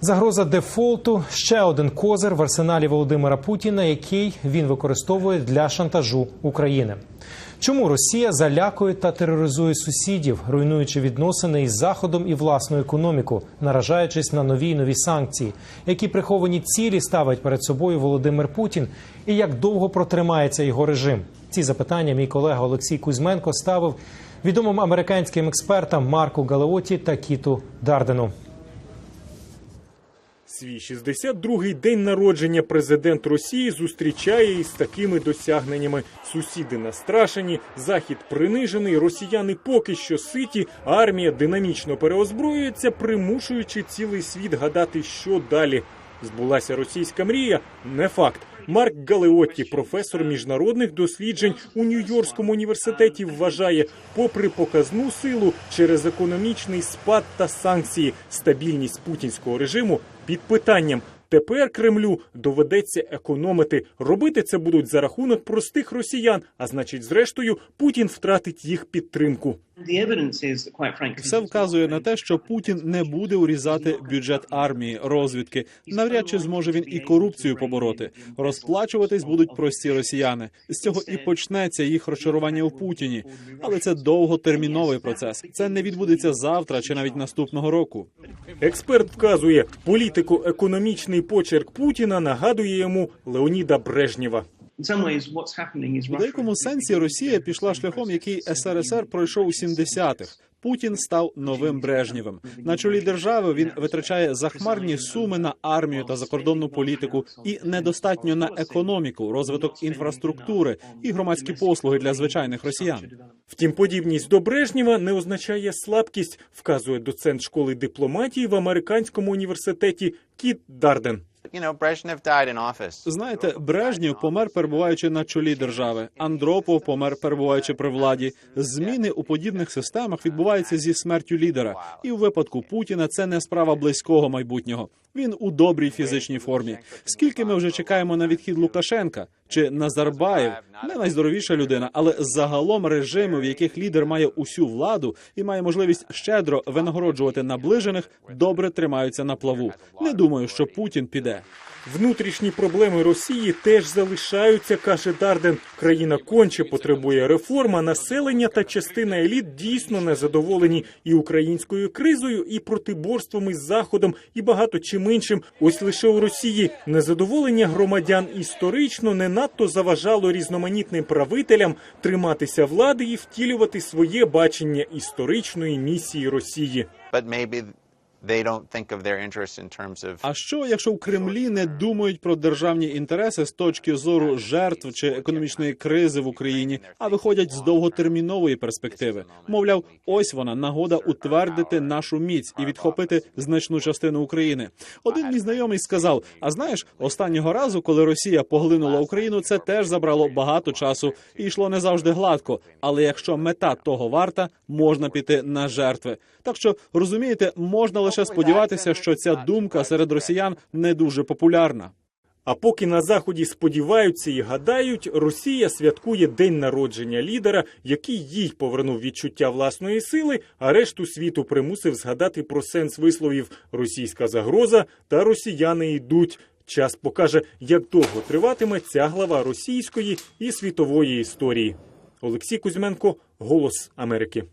Загроза дефолту ще один козир в арсеналі Володимира Путіна, який він використовує для шантажу України. Чому Росія залякує та тероризує сусідів, руйнуючи відносини із Заходом і власну економіку, наражаючись на нові й нові санкції, які приховані цілі ставить перед собою Володимир Путін, і як довго протримається його режим? Ці запитання мій колега Олексій Кузьменко ставив відомим американським експертам Марку Галеоті та Кіту Дардену. Свій 62-й день народження президент Росії зустрічає із такими досягненнями. Сусіди настрашені, захід принижений, росіяни поки що ситі, армія динамічно переозброюється, примушуючи цілий світ гадати, що далі. Збулася російська мрія? Не факт. Марк Галеотті, професор міжнародних досліджень у Нью-Йоркському університеті, вважає, попри показну силу через економічний спад та санкції, стабільність путінського режиму під питанням. Тепер Кремлю доведеться економити. Робити це будуть за рахунок простих росіян. А значить, зрештою, Путін втратить їх підтримку. Все вказує на те, що Путін не буде урізати бюджет армії, розвідки. Навряд чи зможе він і корупцію побороти. Розплачуватись будуть прості росіяни. З цього і почнеться їх розчарування у Путіні. Але це довготерміновий процес. Це не відбудеться завтра чи навіть наступного року. Експерт вказує, політико-економічний почерк Путіна нагадує йому Леоніда Брежнєва. У деякому сенсі Росія пішла шляхом, який СРСР пройшов у 70-х. Путін став новим Брежнєвим. На чолі держави він витрачає захмарні суми на армію та закордонну політику і недостатньо на економіку, розвиток інфраструктури і громадські послуги для звичайних росіян. Втім, подібність до Брежнєва не означає слабкість, вказує доцент школи дипломатії в американському університеті Кіт Дарден. Знаєте, Брежнєв помер перебуваючи на чолі держави. Андропов помер перебуваючи при владі. Зміни у подібних системах відбуваються зі смертю лідера. І у випадку Путіна це не справа близького майбутнього. Він у добрій фізичній формі. Скільки ми вже чекаємо на відхід Лукашенка чи Назарбаєв? Не найздоровіша людина, але загалом режими, в яких лідер має усю владу і має можливість щедро винагороджувати наближених, добре тримаються на плаву. Не думаю, що Путін піде. Внутрішні проблеми Росії теж залишаються, каже Дарден. Країна конче потребує реформ, а населення та частина еліт дійсно незадоволені і українською кризою, і протиборством із заходом, і багато чим іншим. Ось лише у Росії незадоволення громадян історично не надто заважало різноманітним правителям триматися влади і втілювати своє бачення історичної місії Росії. А що, якщо в Кремлі не думають про державні інтереси з точки зору жертв чи економічної кризи в Україні, а виходять з довготермінової перспективи? Мовляв, ось вона нагода утвердити нашу міць і відхопити значну частину України. Один мій знайомий сказав: А знаєш, останнього разу, коли Росія поглинула Україну, це теж забрало багато часу і йшло не завжди гладко. Але якщо мета того варта, можна піти на жертви. Так що розумієте, можна лише сподіватися, що ця думка серед росіян не дуже популярна. А поки на заході сподіваються і гадають, Росія святкує день народження лідера, який їй повернув відчуття власної сили, а решту світу примусив згадати про сенс висловів російська загроза та росіяни йдуть. Час покаже, як довго триватиме ця глава російської і світової історії. Олексій Кузьменко, Голос Америки.